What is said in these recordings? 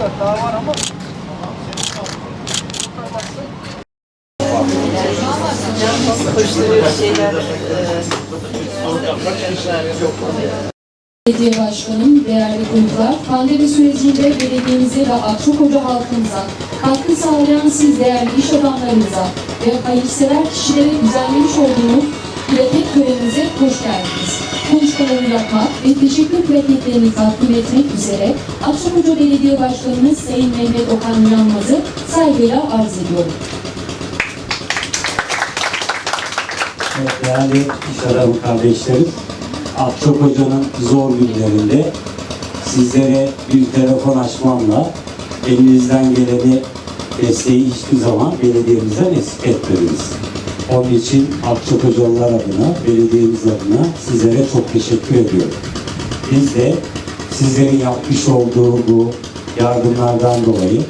da daha var ama. Belediye Başkanım, değerli konuklar, pandemi sürecinde belediyemize ve Akçakoca halkımıza katkı sağlayan siz değerli iş adamlarımıza ve hayırsever kişilere düzenlemiş olduğunuz Yapmak ve teşekkür plaketlerini takdim etmek üzere Akçakoca Belediye Başkanımız Sayın Mehmet Okan Yanmaz'ı saygıyla arz ediyorum. Evet, değerli iş adamı kardeşlerim, Akçok Hoca'nın zor günlerinde sizlere bir telefon açmamla elinizden geleni desteği hiçbir zaman belediyemizden eksik etmediniz. Onun için Akçok Hocalılar adına, belediyemiz adına sizlere çok teşekkür ediyorum. Biz de sizlerin yapmış olduğu bu yardımlardan dolayı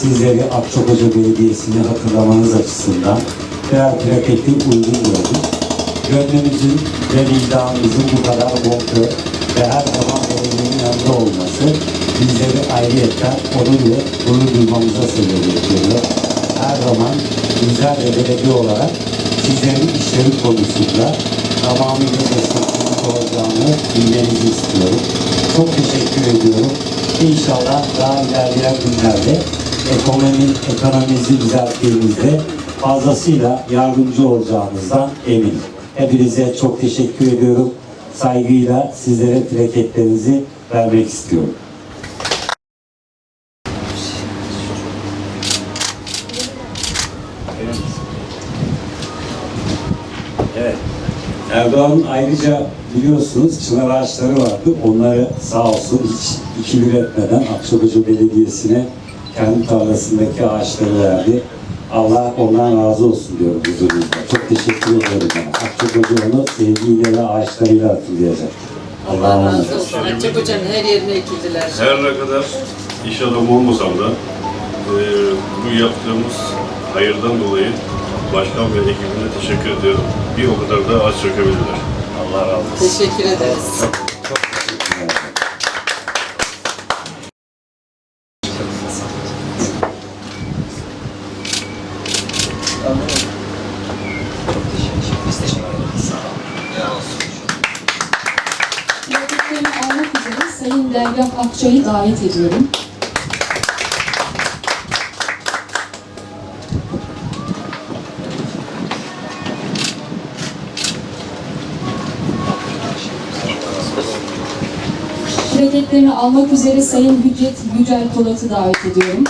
sizleri Akçok Hoca Belediyesi'ni hatırlamanız açısından birer plaketi uygun gördük. Gönlümüzün ve vicdanımızın bu kadar bonkör ve her zaman belediyenin yanında olması bizleri ayrıyetten onur ve gurur duymamıza sebebiyet veriyor. Her zaman bizler de belediye olarak sizlerin işleri konusunda tamamıyla destekçiniz olacağını bilmenizi istiyorum. Çok teşekkür ediyorum. İnşallah daha ilerleyen günlerde ekonomi, ekonomimizi düzelttiğimizde fazlasıyla yardımcı olacağınızdan eminim. Hepinize çok teşekkür ediyorum. Saygıyla sizlere plaketlerinizi vermek istiyorum. Erdoğan ayrıca biliyorsunuz çınar ağaçları vardı. Onları sağ olsun hiç ikili etmeden Akçakoca Belediyesi'ne kendi tarlasındaki ağaçları verdi. Allah ondan razı olsun diyorum huzurunuzda. Çok teşekkür ediyorum bana. Akçakoca onu sevgiyle ve ağaçlarıyla hatırlayacak. Allah razı olsun. Hoca'nın her yerine ekildiler. Her ne kadar iş adamı olmasam da e, bu yaptığımız hayırdan dolayı başkan ve ekibine teşekkür ediyorum. Bir o kadar da ağaç sökebilirler. Allah razı olsun. Teşekkür ederiz. Sayın Dergah Akçay'ı davet ediyorum. Plaketlerini almak üzere Sayın Hüccet Yücel Polat'ı davet ediyorum.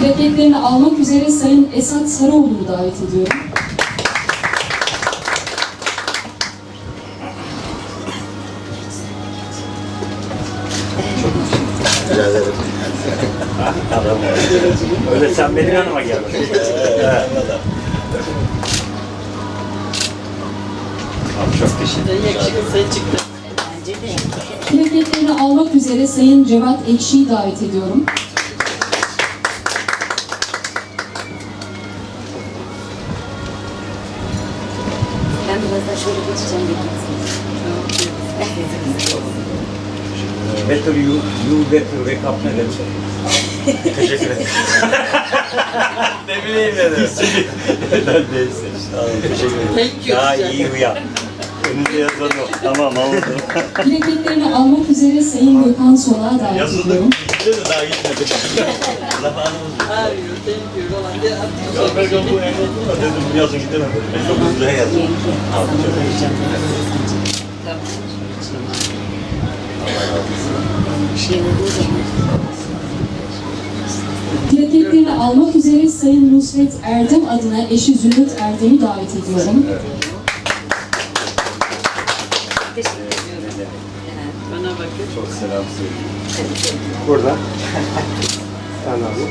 Plaketlerini almak üzere Sayın Esat Sarıoğlu'nu davet ediyorum. Öyle sen benim yanıma gel. Abi çok teşekkür ederim. Çıktı. Plaketlerini almak üzere Sayın Cevat Ekşi'yi davet ediyorum. Ben birazdan şöyle geçeceğim Better you, you better wake up ne demek? Teşekkür ederim. ne bileyim dedim. ben neyse. Tamam, teşekkür ederim. Thank you. Daha iyi uyan. Önünde yazan o. Tamam oldu. Plaketlerini almak üzere Sayın Gökhan Solak'ı davet ediyorum. Dedi daha gitmedi. Zamanımız yok. Arıyor, thank you diye Ya atıyor. ben bu evde dedim bu yazın gidemedim. Ben çok hızlı yazdım. Çok Tamam. Plaketlerini almak üzere Sayın Nusret Erdem adına eşi Zümrüt Erdem'i davet ediyorum. Bana bakın. çok selam söyleyeyim. Burada. Sen abi.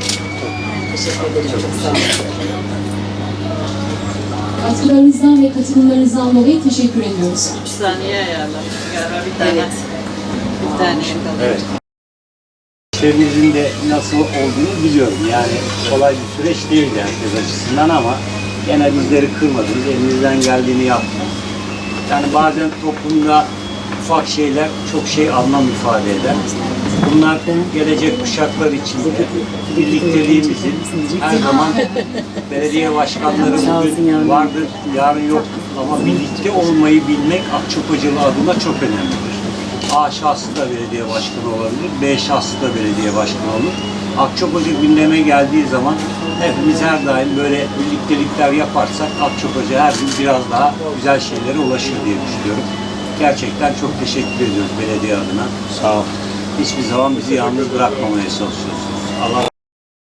Teşekkür ederim. Çok sağ olun. Katkılarınızdan ve katılımlarınızdan dolayı teşekkür ediyoruz. 3 saniye ayarlamış galiba bir tane. Evet. Evet. İşlerimizin de nasıl olduğunu biliyorum. Yani kolay bir süreç değildi herkes açısından ama gene bizleri kırmadınız, elinizden geldiğini yaptınız. Yani bazen toplumda ufak şeyler çok şey anlam ifade eder. Bunlar gelecek kuşaklar için de birlikteliğimizin her zaman belediye başkanları bugün vardır, yarın yoktur. Ama birlikte olmayı bilmek Akçakocalı adına çok önemlidir. A şahsı da belediye başkanı olabilir, B şahsı da belediye başkanı olur. Akçakoca gündeme geldiği zaman hepimiz her daim böyle birliktelikler yaparsak Akçakoca her gün biraz daha güzel şeylere ulaşır diye düşünüyorum. Gerçekten çok teşekkür ediyoruz belediye adına. Sağ ol. Hiçbir zaman bizi yalnız bırakmamaya çalışıyorsunuz. Allah